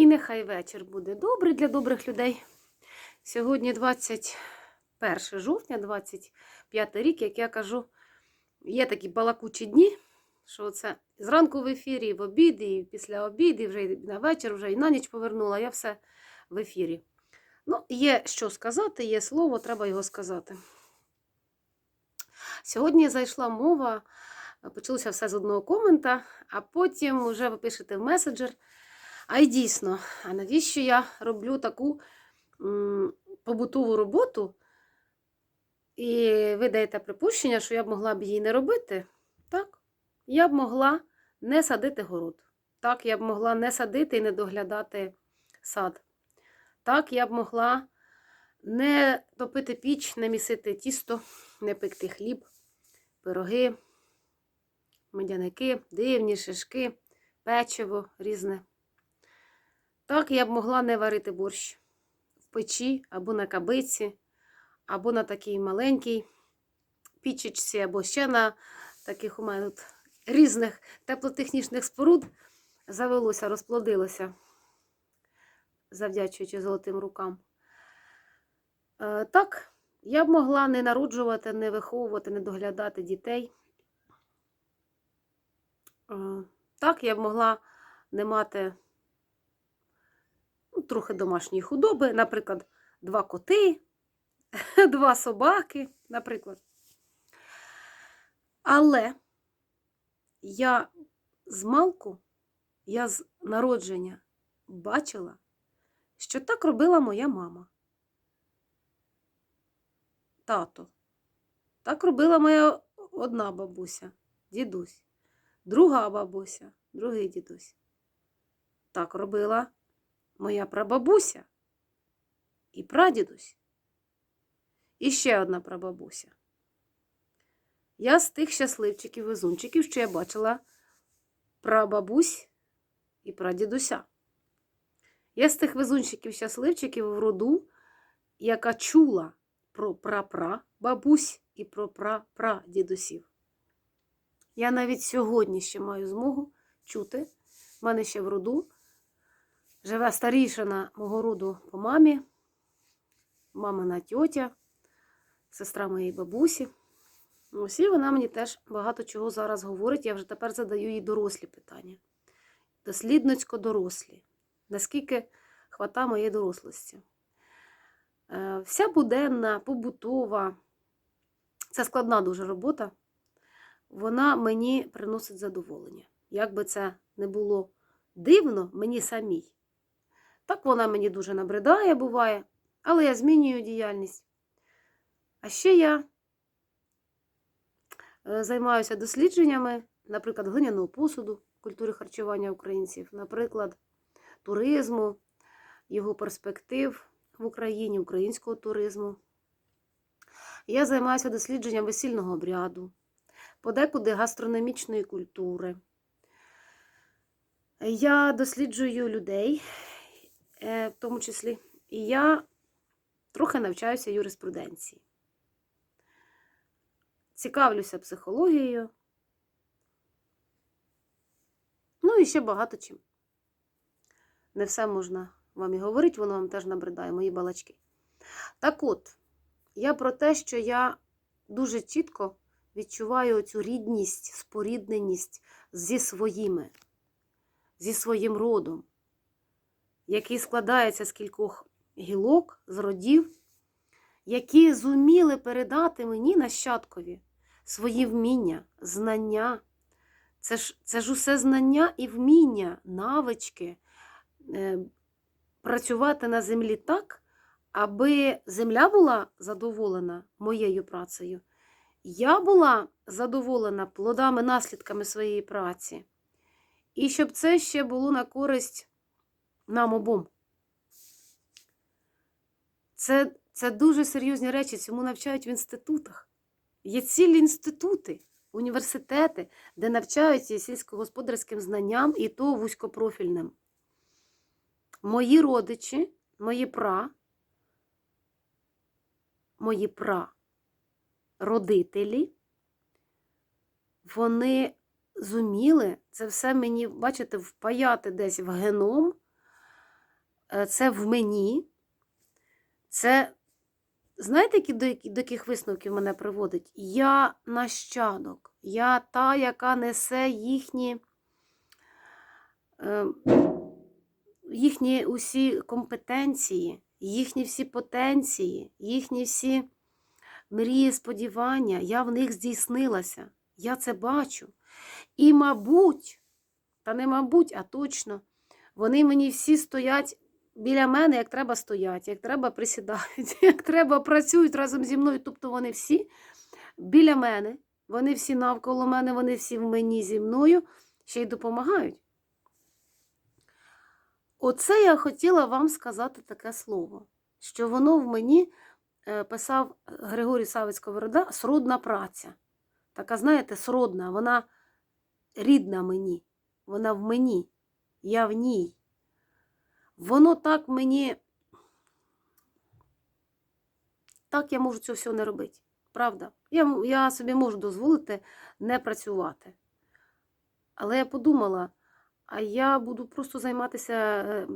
І нехай вечір буде добрий для добрих людей. Сьогодні 21 жовтня, 25 рік, як я кажу, є такі балакучі дні, що це зранку в ефірі, і в обід, і після обіду, і вже на вечір, вже і на ніч повернула, я все в ефірі. Ну, є що сказати, є слово, треба його сказати. Сьогодні зайшла мова, почалося все з одного комента, а потім вже ви пишете в меседжер. А й дійсно, а навіщо я роблю таку м, побутову роботу? І ви даєте припущення, що я б могла б її не робити? Так. Я б могла не садити город. Так, я б могла не садити і не доглядати сад. Так, я б могла не топити піч, не місити тісто, не пекти хліб, пироги, медяники, дивні шишки, печиво різне. Так, я б могла не варити борщ в печі або на кабиці, або на такій маленькій пічечці, або ще на таких у мене тут різних теплотехнічних споруд завелося, розплодилося, завдячуючи золотим рукам. Е, Так, я б могла не народжувати, не виховувати, не доглядати дітей. Е, Так, я б могла не мати трохи домашньої худоби, наприклад, два коти, два собаки, наприклад. Але я з малку, я з народження бачила, що так робила моя мама. Тато. Так робила моя одна бабуся, дідусь, друга бабуся, другий дідусь. Так робила моя прабабуся і прадідусь. І ще одна прабабуся. Я з тих щасливчиків везунчиків, що я бачила прабабусь і прадідуся. Я з тих везунчиків щасливчиків в роду, яка чула про прапрабабусь і про прапрадідусів. Я навіть сьогодні ще маю змогу чути. В мене ще в роду живе старішина мого роду по мамі, мамина тьотя, сестра моєї бабусі. Ось і вона мені теж багато чого зараз говорить. Я вже тепер задаю їй дорослі питання. Дослідницько дорослі. Наскільки хвата моєї дорослості. Е, Вся буденна, побутова, це складна дуже робота, вона мені приносить задоволення. Як би це не було дивно, мені самій. Так вона мені дуже набридає, буває, але я змінюю діяльність. А ще я е, займаюся дослідженнями, наприклад, глиняного посуду, культури харчування українців, наприклад, туризму, його перспектив в Україні, українського туризму. Я займаюся дослідженням весільного обряду, подекуди гастрономічної культури. Я досліджую людей, в тому числі, і я трохи навчаюся юриспруденції. Цікавлюся психологією. Ну і ще багато чим. Не все можна вам і говорити, воно вам теж набридає, мої балачки. Так от, я про те, що я дуже чітко відчуваю цю рідність, спорідненість зі своїми, зі своїм родом, який складається з кількох гілок, з родів, які зуміли передати мені нащадкові свої вміння, знання. Це ж, це ж усе знання і вміння, навички. е, Працювати на землі так, аби земля була задоволена моєю працею, я була задоволена плодами, наслідками своєї праці, і щоб це ще було на користь нам обом. Це, це дуже серйозні речі, цьому навчають в інститутах. Є цілі інститути, університети, де навчаються сільськогосподарським знанням і то вузькопрофільним. Мої родичі, мої пра, мої пра родителі, вони зуміли це все мені, бачите, впаяти десь в геном, це в мені. Це, знаєте, до, до яких висновків мене приводить? Я нащадок, я та, яка несе їхні, е, їхні усі компетенції, їхні всі потенції, їхні всі мрії, сподівання. Я в них здійснилася. Я це бачу. І, мабуть, та не мабуть, а точно, вони мені всі стоять біля мене, як треба стоять, як треба присідають, як треба працюють разом зі мною. Тобто вони всі біля мене, вони всі навколо мене, вони всі в мені зі мною, ще й допомагають. Оце я хотіла вам сказати таке слово, що воно в мені е, писав Григорій Савець Сковорода сродна праця. Така, знаєте, сродна, вона рідна мені, вона в мені, я в ній. Воно так мені. Так я можу цього всього не робити. Правда? Я, я собі можу дозволити не працювати. Але я подумала, а я буду просто займатися е,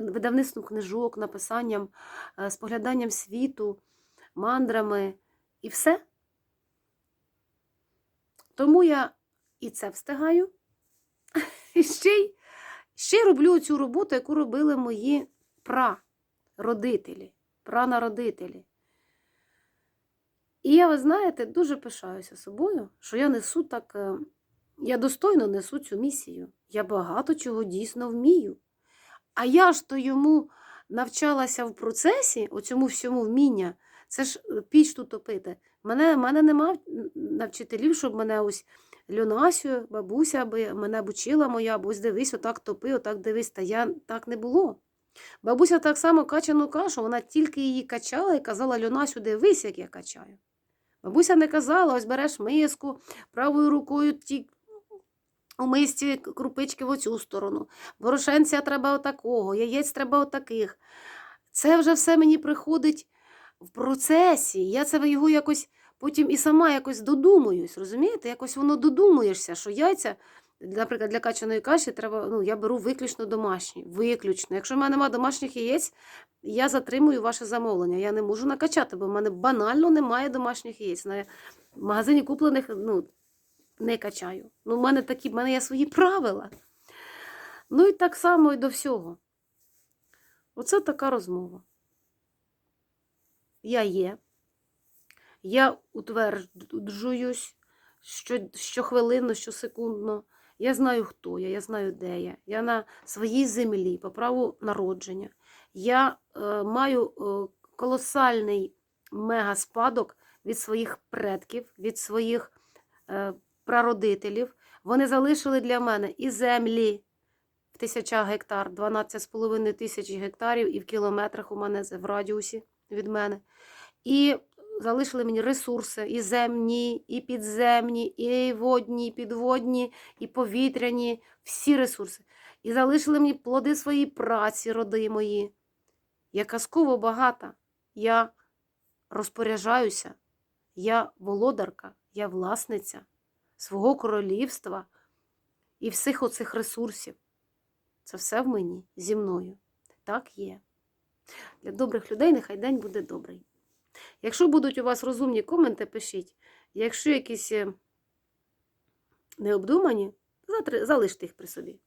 видавництвом книжок, написанням, е, спогляданням світу, мандрами і все. Тому я і це встигаю, і ще й, ще роблю цю роботу, яку робили мої прародителі, пранародителі. І я, ви знаєте, дуже пишаюся собою, що я несу так, е, я достойно несу цю місію. Я багато чого дійсно вмію. А я ж то йому навчалася в процесі, оцьому всьому вміння, це ж е, піч тут топити. Мене, мене нема навчителів, щоб мене ось Льонасю, бабуся би мене б учила моя, бо дивись, отак топи, отак дивись. Та я так не було. Бабуся так само качану кашу, вона тільки її качала і казала Льонасю, дивись, як я качаю. Бабуся не казала, ось береш миску, правою рукою ті у мисці крупички в оцю сторону. Борошенця треба отакого, яєць треба отаких. Це вже все мені приходить в процесі. Я це його якось потім і сама якось додумуюсь, розумієте? Якось воно додумуєшся, що яйця, наприклад, для качаної каші треба, ну, я беру виключно домашні. Виключно. Якщо в мене немає домашніх яєць, я затримую ваше замовлення. Я не можу накачати, бо в мене банально немає домашніх яєць. На магазині куплених ну, не качаю. Ну, в мене такі, в мене є свої правила. Ну і так само і до всього. Оце така розмова. Я є. Я утверджуюсь що, щохвилинно, щосекундно. Я знаю, хто я, я знаю, де я. Я на своїй землі по праву народження. Я е, маю е, колосальний мегаспадок від своїх предків, від своїх е, прародителів. Вони залишили для мене і землі в тисячах гектар, 12,5 тисяч гектарів, і в кілометрах у мене в радіусі від мене. І залишили мені ресурси і земні, і підземні, і водні, і підводні, і повітряні, всі ресурси. І залишили мені плоди своєї праці, роди мої. Я казково багата. Я розпоряджаюся. Я володарка, я власниця свого королівства і всіх оцих ресурсів. Це все в мені зі мною. Так є. Для добрих людей нехай день буде добрий. Якщо будуть у вас розумні коменти, пишіть. Якщо якісь е, необдумані, залиште їх при собі.